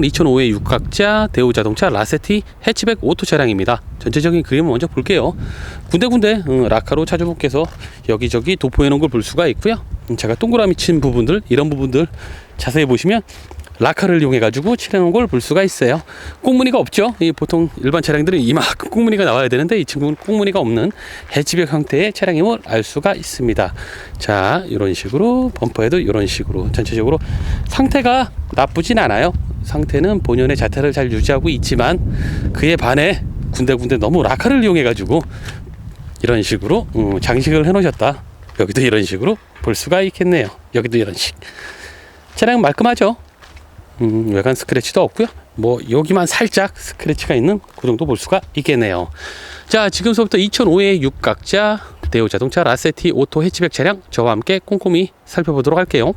2005의 육각자 대우자동차 라세티 해치백 오토 차량입니다. 전체적인 그림을 먼저 볼게요. 군데군데 음, 라카로 차주분께서 여기저기 도포해 놓은 걸 볼 수가 있고요. 음, 제가 동그라미 친 부분들 이런 부분들 자세히 보시면 라카를 이용해 가지고 칠해 놓은 걸 볼 수가 있어요. 꽁무니가 없죠. 이 보통 일반 차량들은 이만큼 꽁무니가 나와야 되는데 이 친구는 꽁무니가 없는 해치백 형태의 차량임을 알 수가 있습니다. 자, 이런 식으로 범퍼에도 이런 식으로 전체적으로 상태가 나쁘진 않아요. 상태는 본연의 자태를 잘 유지하고 있지만 그에 반해 군데군데 너무 라카를 이용해 가지고 이런 식으로 음, 장식을 해 놓으셨다. 여기도 이런 식으로 볼 수가 있겠네요. 여기도 이런 식. 차량 말끔하죠? 음, 외관 스크래치도 없고요. 뭐 여기만 살짝 스크래치가 있는 그 정도 볼 수가 있겠네요. 자, 지금서부터 2005의 육각자 대우 자동차 라세티 오토 해치백 차량 저와 함께 꼼꼼히 살펴보도록 할게요.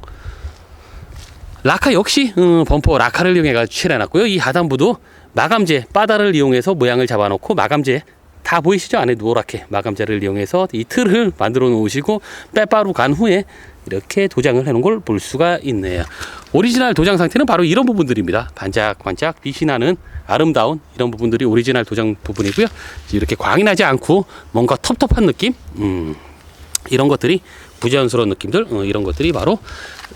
라카 역시 음, 범퍼 라카를 이용해가 칠해놨고요. 이 하단부도 마감재 바다를 이용해서 모양을 잡아놓고 마감재 다 보이시죠? 안에 노랗게 마감재를 이용해서 이 틀을 만들어 놓으시고 빼바로 간 후에 이렇게 도장을 해놓은 걸 볼 수가 있네요. 오리지널 도장 상태는 바로 이런 부분들입니다. 반짝반짝 빛이 나는 아름다운 이런 부분들이 오리지널 도장 부분이고요. 이렇게 광이 나지 않고 뭔가 텁텁한 느낌? 음, 이런 것들이 부자연스러운 느낌들 어, 이런 것들이 바로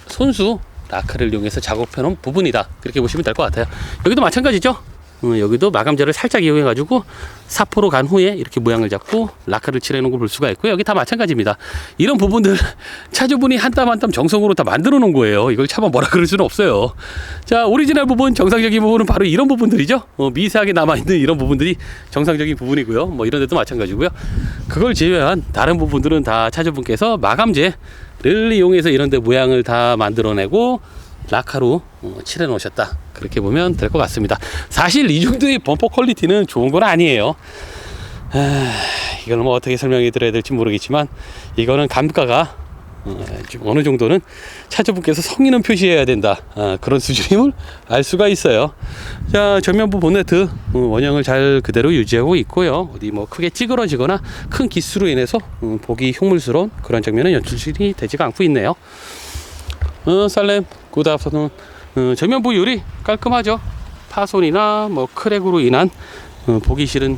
손수 라카를 이용해서 작업해 놓은 부분이다. 그렇게 보시면 될 것 같아요. 여기도 마찬가지죠? 어, 여기도 마감재를 살짝 이용해 가지고 사포로 간 후에 이렇게 모양을 잡고 라카를 칠해 놓은 걸 볼 수가 있고 여기 다 마찬가지입니다. 이런 부분들 차주분이 한땀 한 땀 정성으로 다 만들어 놓은 거예요. 이걸 차마 뭐라 그럴 수는 없어요. 자 오리지널 부분 정상적인 부분은 바로 이런 부분들이죠? 어, 미세하게 남아있는 이런 부분들이 정상적인 부분이고요. 뭐 이런 데도 마찬가지고요. 그걸 제외한 다른 부분들은 다 차주분께서 마감재 를 이용해서 이런 데 모양을 다 만들어내고 라카로 어, 칠해 놓으셨다. 그렇게 보면 될 것 같습니다. 사실 이 정도의 범퍼 퀄리티는 좋은 건 아니에요. 아, 이걸 뭐 어떻게 설명해 드려야 될지 모르겠지만 이거는 감가가 어, 좀 어느 정도는 차주분께서 성의는 표시해야 된다. 아, 그런 수준임을 알 수가 있어요. 자 전면부 보네트 어, 원형을 잘 그대로 유지하고 있고요. 어디 뭐 크게 찌그러지거나 큰 기수로 인해서 어, 보기 흉물스러운 그런 장면은 연출이 되지가 않고 있네요. 어, 살렘 굿아프터눈 어, 전면부 유리 깔끔하죠? 파손이나 뭐 크랙으로 인한 어, 보기 싫은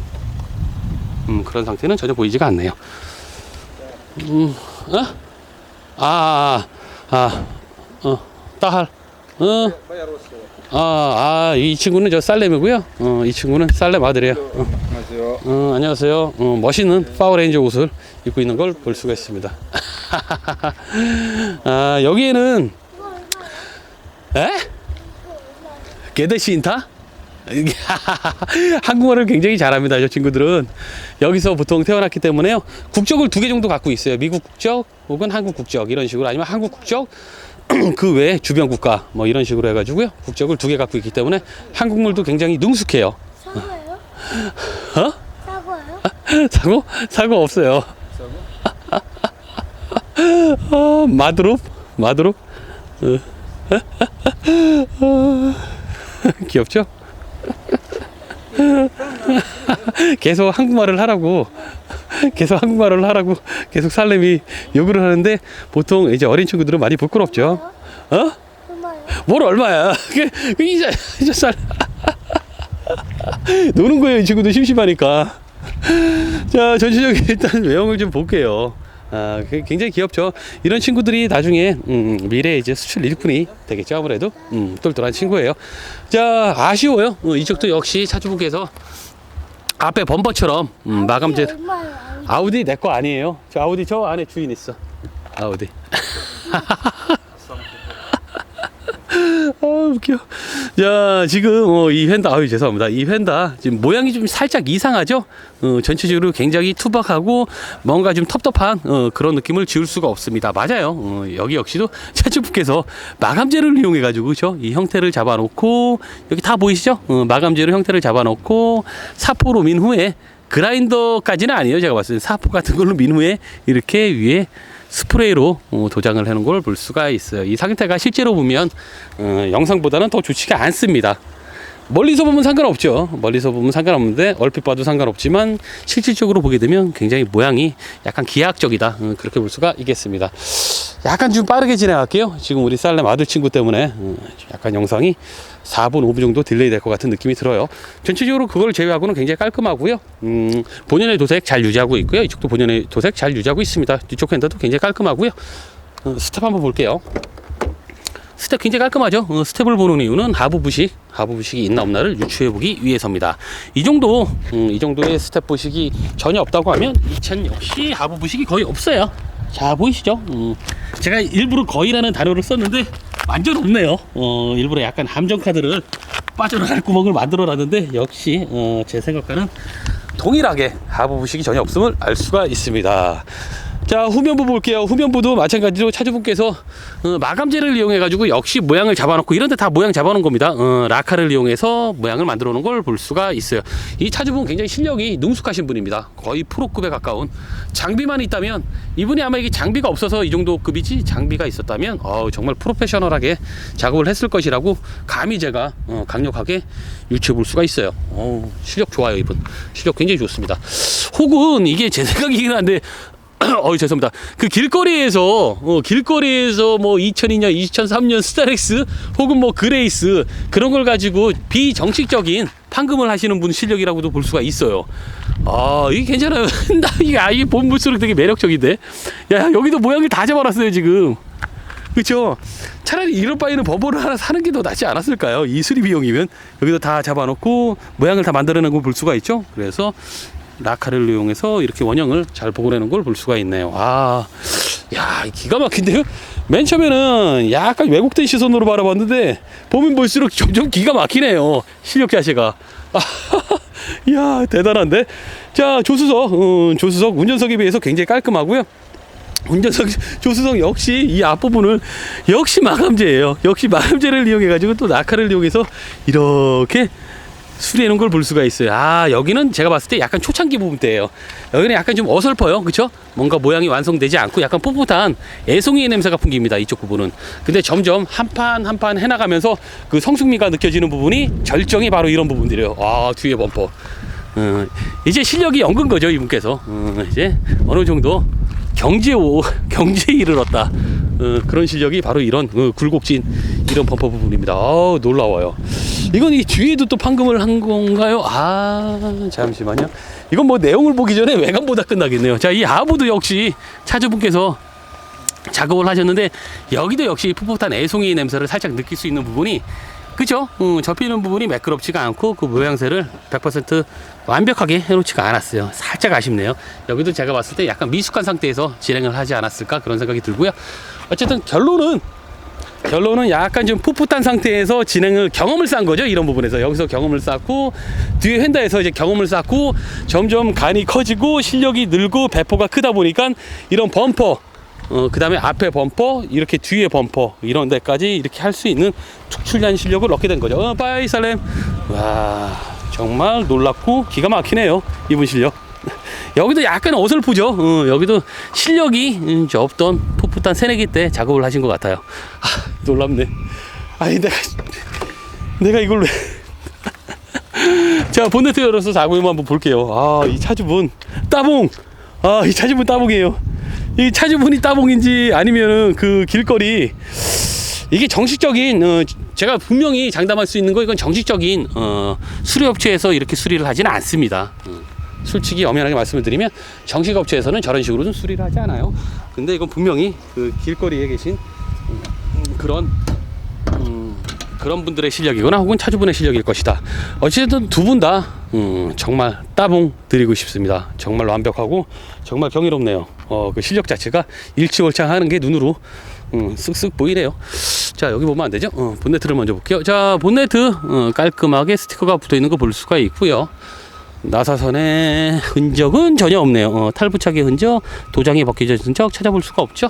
음, 그런 상태는 전혀 보이지가 않네요. 음, 어? 아, 아, 아, 어, 따할, 어, 아, 아, 이 친구는 저 살렘이고요. 어, 이 친구는 살렘 아들이에요. 어, 안녕하세요. 어, 안녕하세요. 어, 멋있는 파워레인저 옷을 입고 있는 걸 볼 수가 있습니다. 아, 여기에는, 에? 게데시인타? 한국어를 굉장히 잘합니다. 저 친구들은 여기서 보통 태어났기 때문에요. 국적을 두 개 정도 갖고 있어요. 미국 국적 혹은 한국 국적 이런 식으로 아니면 한국 국적 그 외에 주변 국가 뭐 이런 식으로 해가지고요. 국적을 두 개 갖고 있기 때문에 한국물도 굉장히 능숙해요. 사과요? 어? 사과요? 사고? 사고 없어요. 어, 마드롭? 마드롭? 어. 어. 귀엽죠? 계속 한국말을 하라고 계속 한국말을 하라고 계속 살렘이 요구를 하는데 보통 이제 어린 친구들은 많이 부끄럽죠. 어? 뭘 얼마야? 그, 그 이제 이제 살 노는 거예요. 이 친구도 심심하니까. 자, 전체적인 일단 외형을 좀 볼게요. 아, 그- 굉장히 귀엽죠. 이런 친구들이 나중에 음, 미래 이제 수출 일꾼이 되겠죠. 아무래도 음, 똘똘한 친구예요. 자, 아쉬워요. 어, 이쪽도 역시 차주분께서 앞에 범퍼처럼 음, 마감재 얼마요? 아우디 내 거 아니에요. 저 아우디 저 안에 주인 있어. 아우디. 아 웃겨. 자 지금 어, 이 휀다 아유 죄송합니다. 이 휀다 지금 모양이 좀 살짝 이상하죠. 어, 전체적으로 굉장히 투박하고 뭔가 좀 텁텁한 어, 그런 느낌을 지울 수가 없습니다. 맞아요. 어, 여기 역시도 차주분께서 마감재를 이용해 가지고 저이 형태를 잡아놓고 여기 다 보이시죠? 어, 마감재로 형태를 잡아놓고 사포로 민 후에 그라인더까지는 아니에요. 제가 봤을 때 사포 같은 걸로 민 후에 이렇게 위에 스프레이로 어, 도장을 해놓은 걸 볼 수가 있어요. 이 상태가 실제로 보면 어, 영상보다는 더 좋지가 않습니다. 멀리서 보면 상관없죠. 멀리서 보면 상관없는데 얼핏 봐도 상관없지만 실질적으로 보게 되면 굉장히 모양이 약간 기하학적이다. 어, 그렇게 볼 수가 있겠습니다. 약간 좀 빠르게 진행할게요. 지금 우리 쌀렘 아들 친구 때문에 어, 약간 영상이 4분, 5분 정도 딜레이 될 것 같은 느낌이 들어요. 전체적으로 그걸 제외하고는 굉장히 깔끔하고요. 음, 본연의 도색 잘 유지하고 있고요. 이쪽도 본연의 도색 잘 유지하고 있습니다. 뒤쪽 핸들도 굉장히 깔끔하고요. 어, 스텝 한번 볼게요. 스텝 굉장히 깔끔하죠. 어, 스텝을 보는 이유는 하부 부식, 하부 부식이 있나 없나를 유추해 보기 위해서입니다. 이 정도, 음, 이 정도의 스텝 부식이 전혀 없다고 하면 이 차는 역시 하부 부식이 거의 없어요. 자 보이시죠? 음, 제가 일부러 거의라는 단어를 썼는데 완전 없네요. 어, 일부러 약간 함정 카드를 빠져나갈 구멍을 만들어 놨는데 역시 어, 제 생각과는 동일하게 하부 부식이 전혀 없음을 알 수가 있습니다. 자 후면부 볼게요. 후면부도 마찬가지로 차주분께서 어, 마감재를 이용해 가지고 역시 모양을 잡아놓고 이런데 다 모양 잡아놓은 겁니다. 어, 라카를 이용해서 모양을 만들어 놓은 걸 볼 수가 있어요. 이 차주분 굉장히 실력이 능숙하신 분입니다. 거의 프로급에 가까운 장비만 있다면 이분이 아마 이게 장비가 없어서 이 정도 급이지 장비가 있었다면 어, 정말 프로페셔널하게 작업을 했을 것이라고 감히 제가 어, 강력하게 유추해 볼 수가 있어요. 어, 실력 좋아요 이분. 실력 굉장히 좋습니다. 혹은 이게 제 생각이긴 한데 어 죄송합니다. 그 길거리에서 어, 길거리에서 뭐 2002년, 2003년 스타렉스 혹은 뭐 그레이스 그런 걸 가지고 비정식적인 판금을 하시는 분 실력이라고도 볼 수가 있어요. 아 이게 괜찮아요. 나 이게 아이 본 볼수록 되게 매력적인데. 야 여기도 모양을 다 잡아놨어요 지금. 그렇죠. 차라리 이럴 바에는 버버를 하나 사는 게 더 낫지 않았을까요? 이 수리 비용이면 여기도 다 잡아놓고 모양을 다 만들어내는 걸볼 수가 있죠. 그래서 라카를 이용해서 이렇게 원형을 잘 복원하는 걸 볼 수가 있네요. 아, 야, 기가 막힌데요? 맨 처음에는 약간 왜곡된 시선으로 바라봤는데 보면 볼수록 점점 기가 막히네요. 실력 자체가. 아, 야, 대단한데? 자, 조수석, 음, 조수석 운전석에 비해서 굉장히 깔끔하고요. 운전석 조수석 역시 이 앞부분을 역시 마감재예요. 역시 마감재를 이용해 가지고 또 낙하를 이용해서 이렇게 수리해 놓은 걸 볼 수가 있어요. 아, 여기는 제가 봤을 때 약간 초창기 부분대예요. 여기는 약간 좀 어설퍼요. 그쵸? 뭔가 모양이 완성되지 않고 약간 풋풋한 애송이의 냄새가 풍깁니다. 이쪽 부분은. 근데 점점 한 판 한 판 해나가면서 그 성숙미가 느껴지는 부분이 절정이 바로 이런 부분들이에요. 아, 뒤에 범퍼. 어, 이제 실력이 연근 거죠, 이분께서. 어, 이제 어느 정도 경제 오 경제에 이르렀다. 어, 그런 실력이 바로 이런 어, 굴곡진 이런 범퍼 부분입니다. 아 놀라워요. 이건 이 뒤에도 또 판금을 한 건가요? 아 잠시만요. 이건 뭐 내용을 보기 전에 외관보다 끝나겠네요. 자, 이 하부도 역시 차주분께서 작업을 하셨는데 여기도 역시 풋풋한 애송이 냄새를 살짝 느낄 수 있는 부분이 그죠? 음, 접히는 부분이 매끄럽지가 않고 그 모양새를 100% 완벽하게 해놓지가 않았어요. 살짝 아쉽네요. 여기도 제가 봤을 때 약간 미숙한 상태에서 진행을 하지 않았을까 그런 생각이 들고요. 어쨌든 결론은 결론은 약간 좀 풋풋한 상태에서 진행을 경험을 쌓은 거죠 이런 부분에서 여기서 경험을 쌓고 뒤에 휀다에서 이제 경험을 쌓고 점점 간이 커지고 실력이 늘고 배포가 크다 보니까 이런 범퍼 어, 그 다음에 앞에 범퍼, 이렇게 뒤에 범퍼, 이런 데까지 이렇게 할 수 있는 촉출한 실력을 얻게 된 거죠. 어, 빠이 살렘. 와, 정말 놀랍고 기가 막히네요. 이분 실력. 여기도 약간 어설프죠. 어, 여기도 실력이 음, 저 없던 풋풋한 새내기 때 작업을 하신 것 같아요. 아, 놀랍네. 아니, 내가, 내가 이걸 왜. 자, 본네트 열어서 자고임 한번 볼게요. 아, 이 차주분. 따봉! 아, 이 차주분 따봉이에요. 이 차주분이 따봉인지 아니면은 그 길거리 이게 정식적인 어, 제가 분명히 장담할 수 있는 거 이건 정식적인 어, 수리업체에서 이렇게 수리를 하지는 않습니다. 어, 솔직히 엄연하게 말씀을 드리면 정식 업체에서는 저런 식으로 좀 수리를 하지 않아요. 근데 이건 분명히 그 길거리에 계신 음, 그런 음, 그런 분들의 실력이거나 혹은 차주분의 실력일 것이다. 어쨌든 두 분 다 음, 정말 따봉 드리고 싶습니다. 정말 완벽하고 정말 경이롭네요. 어, 그 실력 자체가 일치월장하는 게 눈으로 음, 쓱쓱 보이네요. 자 여기 보면 안 되죠? 어, 본네트를 먼저 볼게요. 자 본네트 어, 깔끔하게 스티커가 붙어 있는 거 볼 수가 있고요. 나사선의 흔적은 전혀 없네요. 어, 탈부착의 흔적, 도장이 벗겨진 흔적 찾아볼 수가 없죠.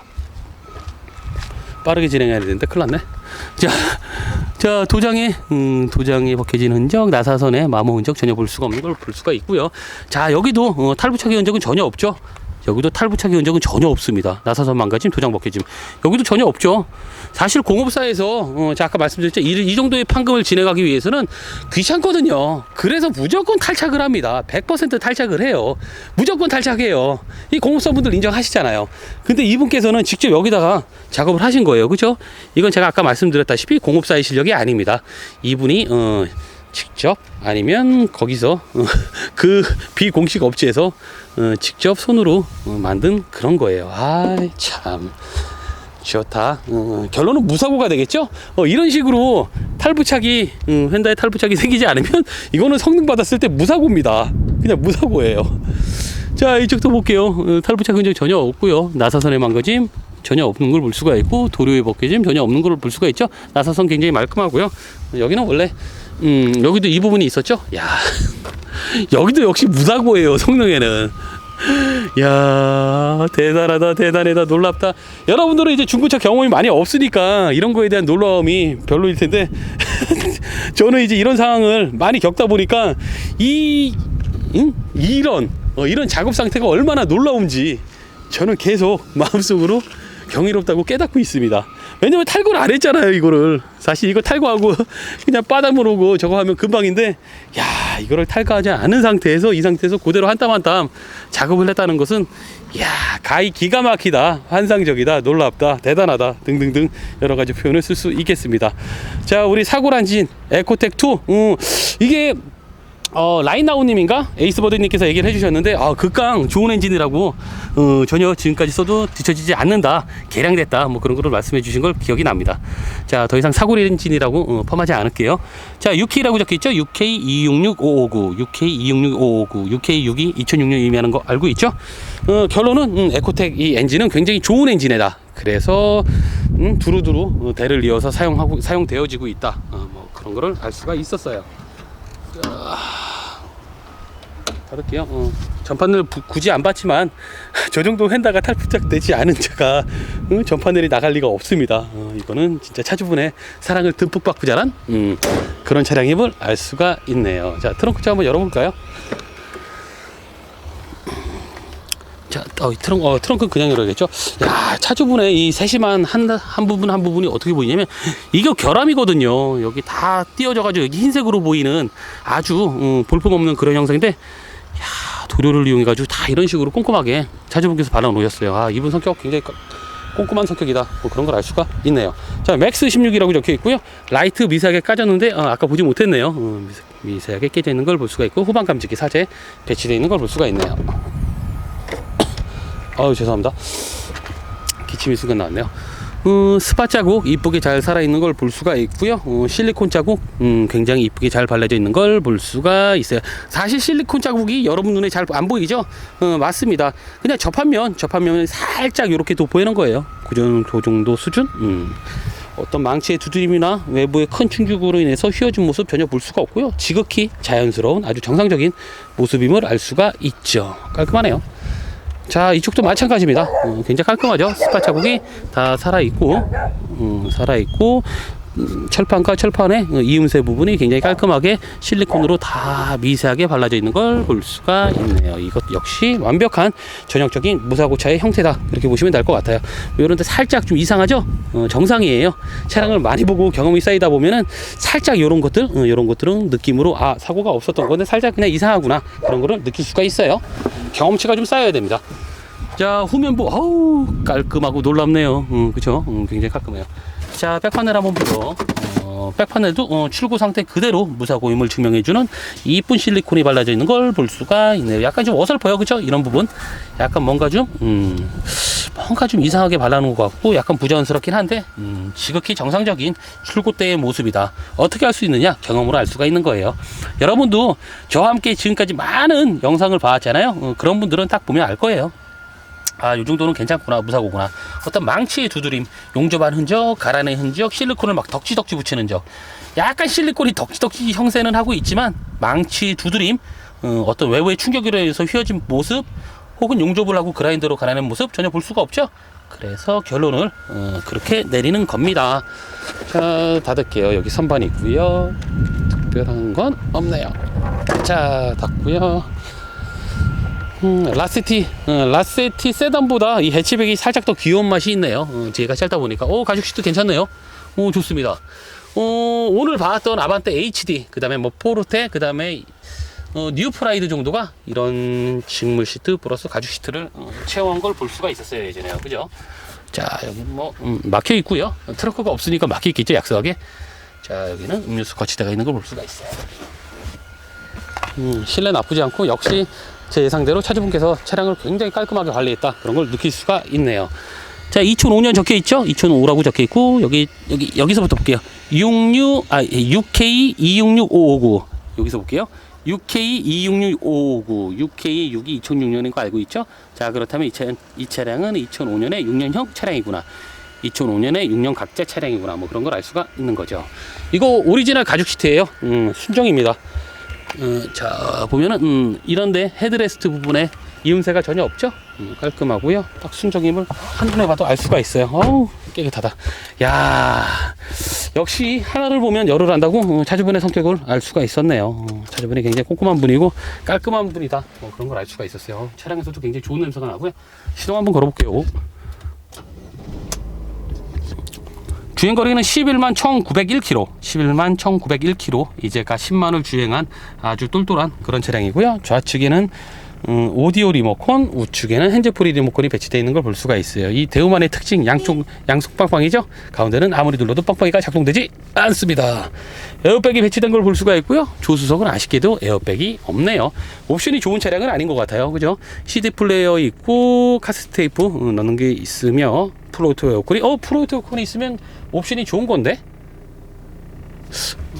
빠르게 진행해야 되는데 큰일 났네. 자, 자 도장에 음, 도장이 벗겨진 흔적, 나사선의 마모 흔적 전혀 볼 수가 없는 걸 볼 수가 있고요. 자 여기도 어, 탈부착의 흔적은 전혀 없죠. 여기도 탈부착의 흔적은 전혀 없습니다. 나사선 망가짐, 도장 벗겨짐. 여기도 전혀 없죠. 사실 공업사에서 어, 제가 아까 말씀드렸죠. 이, 이 정도의 판금을 진행하기 위해서는 귀찮거든요. 그래서 무조건 탈착을 합니다. 100% 탈착을 해요. 무조건 탈착해요. 이 공업사분들 인정하시잖아요. 근데 이분께서는 직접 여기다가 작업을 하신 거예요. 그죠? 이건 제가 아까 말씀드렸다시피 공업사의 실력이 아닙니다. 이분이 어, 직접 아니면 거기서 어, 그 비공식 업체에서 어, 직접 손으로 어, 만든 그런 거예요. 아, 참. 좋다. 어, 결론은 무사고가 되겠죠? 어, 이런 식으로 탈부착이 음, 휀다에 탈부착이 생기지 않으면 이거는 성능 받았을 때 무사고입니다. 그냥 무사고예요. 자 이쪽도 볼게요. 어, 탈부착 흔적 전혀 없고요. 나사선의 망가짐 전혀 없는 걸 볼 수가 있고 도료의 벗겨짐 전혀 없는 걸 볼 수가 있죠. 나사선 굉장히 말끔하고요. 여기는 원래 음, 여기도 이 부분이 있었죠. 야 여기도 역시 무사고예요. 성능에는. 야 대단하다 대단하다 놀랍다 여러분들은 이제 중고차 경험이 많이 없으니까 이런 거에 대한 놀라움이 별로일 텐데 저는 이제 이런 상황을 많이 겪다 보니까 이 응? 이런 어, 이런 작업 상태가 얼마나 놀라운지 저는 계속 마음속으로 경이롭다고 깨닫고 있습니다. 왜냐면 탈거를 안 했잖아요, 이거를. 사실 이거 탈거하고 그냥 바닥으로 오고 저거 하면 금방인데, 야, 이거를 탈거하지 않은 상태에서 이 상태에서 그대로 한 땀 한 땀 작업을 했다는 것은, 야, 가히 기가 막히다, 환상적이다, 놀랍다, 대단하다 등등등 여러 가지 표현을 쓸 수 있겠습니다. 자, 우리 사고란진 에코텍 2, 음, 이게 어, 라인나우님인가? 에이스버드님께서 얘기를 해주셨는데 아 극강 좋은 엔진이라고 어, 전혀 지금까지 써도 뒤처지지 않는다. 개량됐다. 뭐 그런 거를 말씀해 주신 걸 기억이 납니다. 자 더 이상 사고리 엔진이라고 어, 펌하지 않을게요. 자 UK라고 적혀있죠? UK266559 UK266559 UK62 2006년 의미하는 거 알고 있죠? 어, 결론은 음, 에코텍 이 엔진은 굉장히 좋은 엔진이다. 그래서 음, 두루두루 어, 대를 이어서 사용하고 사용되어지고 있다. 어, 뭐 그런 거를 알 수가 있었어요 다를게요. 어, 전판을 부- 굳이 안 봤지만 저 정도 휀다가 탈부착 되지 않은 차가 어, 전판을이 나갈 리가 없습니다. 어, 이거는 진짜 차주분의 사랑을 듬뿍 받고 자란 음, 그런 차량임을 알 수가 있네요. 자 트렁크 차 한번 열어볼까요? 자, 어, 이 트렁크, 어, 트렁크 그냥 열어야겠죠? 야, 차주분의 이 세심한 한, 한 부분 한 부분이 어떻게 보이냐면, 이거 결함이거든요. 여기 다 띄어져가지고 여기 흰색으로 보이는 아주, 음, 볼품 없는 그런 형상인데, 야, 도료를 이용해가지고 다 이런 식으로 꼼꼼하게 차주분께서 발라놓으셨어요. 아, 이분 성격 굉장히 까- 꼼꼼한 성격이다. 뭐 그런 걸 알 수가 있네요. 자, 맥스 16이라고 적혀 있고요. 라이트 미세하게 까졌는데, 어, 아까 보지 못했네요. 어, 미세- 미세하게 깨져 있는 걸 볼 수가 있고, 후방 감지기 사제 배치되어 있는 걸 볼 수가 있네요. 아유 죄송합니다. 기침이 순간 나왔네요. 어, 스파 자국 이쁘게 잘 살아있는 걸 볼 수가 있고요. 어, 실리콘 자국 음, 굉장히 이쁘게 잘 발라져 있는 걸 볼 수가 있어요. 사실 실리콘 자국이 여러분 눈에 잘 안 보이죠? 어, 맞습니다. 그냥 접하면 접하면 살짝 이렇게 돋보이는 거예요. 그 정도, 그 정도 수준? 음. 어떤 망치의 두드림이나 외부의 큰 충격으로 인해서 휘어진 모습 전혀 볼 수가 없고요. 지극히 자연스러운 아주 정상적인 모습임을 알 수가 있죠. 깔끔하네요 자 이쪽도 마찬가지입니다. 어, 굉장히 깔끔하죠? 스파 자국이 다 살아있고 음, 살아있고 음, 철판과 철판의 어, 이음새 부분이 굉장히 깔끔하게 실리콘으로 다 미세하게 발라져 있는 걸 볼 수가 있네요. 이것 역시 완벽한 전형적인 무사고차의 형태다. 이렇게 보시면 될 것 같아요. 이런데 살짝 좀 이상하죠? 어, 정상이에요. 차량을 많이 보고 경험이 쌓이다 보면은 살짝 이런 것들 어, 이런 것들은 느낌으로 아 사고가 없었던 건데 살짝 그냥 이상하구나. 그런 거를 느낄 수가 있어요. 경험치가 좀 쌓여야 됩니다. 자 후면부. 어우 깔끔하고 놀랍네요. 음, 그쵸? 음, 굉장히 깔끔해요 자 백판넬 한번 보죠. 어, 백판넬도 어, 출고 상태 그대로 무사고임을 증명해주는 이쁜 실리콘이 발라져 있는 걸 볼 수가 있네요. 약간 좀 어설퍼요. 그쵸? 이런 부분. 약간 뭔가 좀 음, 뭔가 좀 이상하게 발라놓은 것 같고 약간 부자연스럽긴 한데 음, 지극히 정상적인 출고 때의 모습이다. 어떻게 할 수 있느냐? 경험으로 알 수가 있는 거예요. 여러분도 저와 함께 지금까지 많은 영상을 봐왔잖아요. 어, 그런 분들은 딱 보면 알 거예요 아, 요 정도는 괜찮구나, 무사고구나. 어떤 망치의 두드림, 용접한 흔적, 가라의 흔적, 실리콘을 막 덕지덕지 붙이는 적. 약간 실리콘이 덕지덕지 형세는 하고 있지만, 망치 두드림, 어, 어떤 외부의 충격으로 인해서 휘어진 모습, 혹은 용접을 하고 그라인더로 갈아낸 모습 전혀 볼 수가 없죠. 그래서 결론을 어, 그렇게 내리는 겁니다. 자, 닫을게요. 여기 선반이 있고요. 특별한 건 없네요. 자, 닫고요. 음, 라세티, 어, 라세티 세단보다 이 해치백이 살짝 더 귀여운 맛이 있네요. 어, 뒤가 짧다 보니까. 오, 가죽 시트 괜찮네요. 오, 좋습니다. 어, 오늘 봤던 아반떼 HD, 그 다음에 뭐 포르테, 그 다음에 어, 뉴프라이드 정도가 이런 직물 시트 플러스 가죽 시트를 어, 채워한 걸 볼 수가 있었어요 예전에요 그죠 자 여기 뭐 음, 막혀 있고요 트렁크가 없으니까 막혀 있겠죠 약속하게 자 여기는 음료수 거치대가 있는 걸 볼 수가 있어요 음, 실내 나쁘지 않고 역시 제 예상대로 차주분께서 차량을 굉장히 깔끔하게 관리했다. 그런 걸 느낄 수가 있네요. 자 2005년 적혀 있죠? 2005라고 적혀 있고 여기 여기 여기서부터 볼게요. 66아 UK 266559 여기서 볼게요. UK 266559 UK 6이 2006년인 거 알고 있죠? 자 그렇다면 이, 차, 이 차량은 2005년에 6년형 차량이구나. 2005년에 6년 각자 차량이구나. 뭐 그런 걸 알 수가 있는 거죠. 이거 오리지널 가죽 시트예요? 음, 순정입니다 어, 자 보면은 음, 이런데 헤드레스트 부분에 이음새가 전혀 없죠? 음, 깔끔하고요. 딱 순정임을 한눈에 봐도 알 수가 있어요. 어우 깨끗하다. 야 역시 하나를 보면 열을 안다고? 어, 차주분의 성격을 알 수가 있었네요. 어, 차주분이 굉장히 꼼꼼한 분이고 깔끔한 분이다. 뭐 그런 걸 알 수가 있었어요. 어, 차량에서도 굉장히 좋은 냄새가 나고요. 시동 한번 걸어볼게요 주행거리는 11만 1901km, 11만 1901km, 이제가 10만을 주행한 아주 똘똘한 그런 차량이고요. 좌측에는 음, 오디오 리모컨, 우측에는 핸즈프리 리모컨이 배치되어 있는 걸 볼 수가 있어요. 이 대우만의 특징 양쪽 양속 빵빵이죠. 가운데는 아무리 눌러도 빵빵이가 작동되지 않습니다. 에어백이 배치된 걸 볼 수가 있고요. 조수석은 아쉽게도 에어백이 없네요. 옵션이 좋은 차량은 아닌 것 같아요. 그죠? CD 플레이어 있고 카세트 테이프 어, 넣는 게 있으며 프로토 에어컨이 어 프로토 에어컨이 있으면 옵션이 좋은 건데.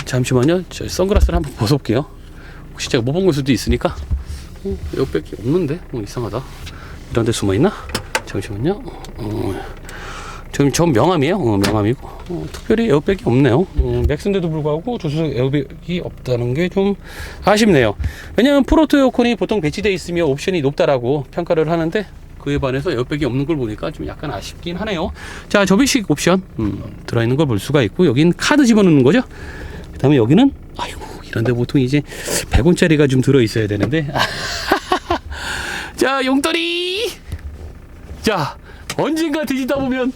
잠시만요. 저 선글라스를 한번 벗어볼게요. 혹시 제가 못 본 걸 수도 있으니까. 어, 에어백이 없는데? 어, 이상하다. 이런 데 숨어 있나? 잠시만요. 어, 지금 전 명함이에요. 어, 명함이고. 어, 특별히 에어백이 없네요. 어, 맥스인데도 불구하고 조수석 에어백이 없다는 게 좀 아쉽네요. 왜냐면 프로토 에어컨이 보통 배치되어 있으며 옵션이 높다라고 평가를 하는데 그에 반해서 에어백이 없는 걸 보니까 좀 약간 아쉽긴 하네요. 자, 접이식 옵션. 음, 들어있는 걸 볼 수가 있고 여긴 카드 집어넣는 거죠. 그다음에 여기는 아이고 이런데 보통 이제 100원짜리가 좀 들어 있어야 되는데. 자 용돈이! 자 언젠가 뒤지다 보면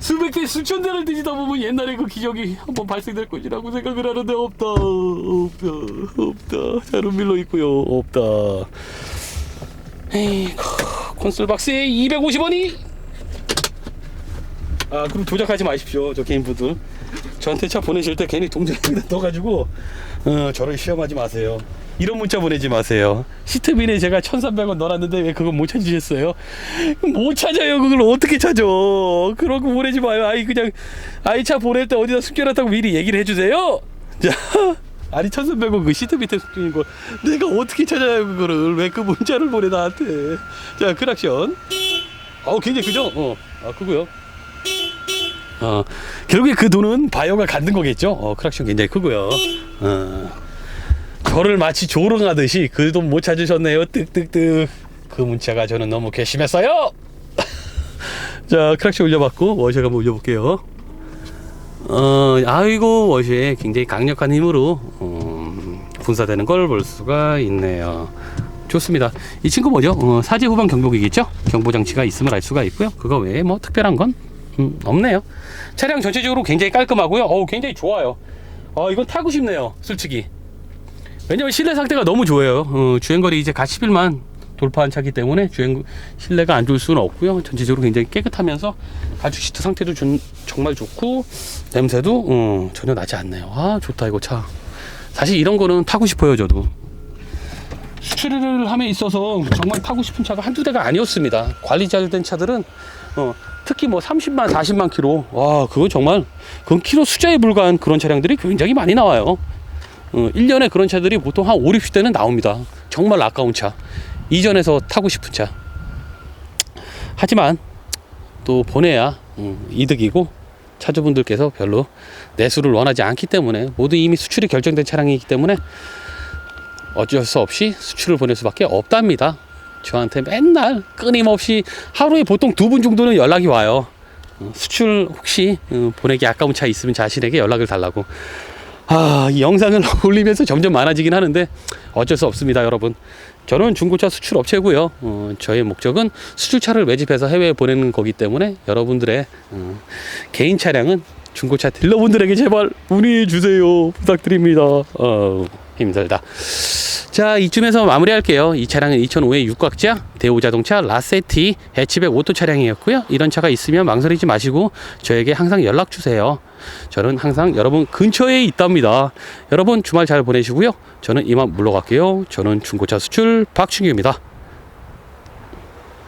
수백 대 수천 대를 뒤지다 보면 옛날에 그 기적이 한번 발생될 것이라고 생각을 하는데 없다. 없다. 없다. 자룸 밀러 있고요. 없다. 에이 콘솔 박스에 250원이. 아 그럼 조작하지 마십시오 저 개인분들. 저한테 차 보내실 때 괜히 동전에다 넣어가지고 어, 저를 시험하지 마세요. 이런 문자 보내지 마세요. 시트빈에 제가 1300원 넣어놨는데 왜 그거 못 찾으셨어요? 못 찾아요 그걸 어떻게 찾아? 그런 거 보내지 마요. 아이 그냥 아이 차 보낼 때 어디다 숨겨놨다고 미리 얘기를 해주세요. 자 아니 1300원 그 시트 밑에 거 내가 어떻게 찾아요 그거를 왜 그 문자를 보내 나한테 자 크락션 어우 굉장히 크죠 어아 크고요 어, 결국에 그 돈은 바이오가 갖는 거겠죠. 어, 크락션 굉장히 크고요. 어, 저를 마치 조롱하듯이 그 돈 못 찾으셨네요. 뜩뜩뜩. 그 문자가 저는 너무 괘씸했어요. 자, 크락션 올려봤고 워셔 한번 올려볼게요. 어, 아이고 워셔에 굉장히 강력한 힘으로 음, 분사되는 걸 볼 수가 있네요. 좋습니다. 이 친구 뭐죠? 어, 사지 후방 경보기겠죠? 경보 장치가 있음을 알 수가 있고요. 그거 외에 뭐 특별한 건 음, 없네요. 차량 전체적으로 굉장히 깔끔하고요. 어우, 굉장히 좋아요. 어, 이건 타고 싶네요. 솔직히. 왜냐면 실내 상태가 너무 좋아요. 어, 주행거리 이제 가 11만 돌파한 차기 때문에 주행 실내가 안 좋을 수는 없고요. 전체적으로 굉장히 깨끗하면서 가죽 시트 상태도 좀, 정말 좋고 냄새도 어, 전혀 나지 않네요. 아 좋다 이거 차. 사실 이런 거는 타고 싶어요 저도. 수출을 함에 있어서 정말 타고 싶은 차가 한두 대가 아니었습니다. 관리 잘 된 차들은 어, 특히 뭐 30만, 40만 킬로. 와, 그건 정말 그건 킬로 숫자에 불과한 그런 차량들이 굉장히 많이 나와요. 어, 1년에 그런 차들이 보통 한 5, 60대는 나옵니다. 정말 아까운 차. 이전에서 타고 싶은 차. 하지만 또 보내야 음, 이득이고 차주분들께서 별로 내수를 원하지 않기 때문에 모두 이미 수출이 결정된 차량이기 때문에 어쩔 수 없이 수출을 보낼 수밖에 없답니다. 저한테 맨날 끊임없이 하루에 보통 두 분 정도는 연락이 와요. 어, 수출 혹시 어, 보내기 아까운 차 있으면 자신에게 연락을 달라고. 아, 이 영상을 올리면서 점점 많아지긴 하는데 어쩔 수 없습니다, 여러분. 저는 중고차 수출 업체고요. 어, 저의 목적은 수출차를 매집해서 해외에 보내는 거기 때문에 여러분들의 어, 개인 차량은 중고차 딜러분들에게 제발 문의해 주세요. 부탁드립니다. 어, 힘들다. 자, 이쯤에서 마무리할게요. 이 차량은 2005의 육각자 대우자동차 라세티 해치백 오토 차량이었고요. 이런 차가 있으면 망설이지 마시고 저에게 항상 연락 주세요. 저는 항상 여러분 근처에 있답니다. 여러분 주말 잘 보내시고요. 저는 이만 물러갈게요. 저는 중고차 수출 박충규입니다.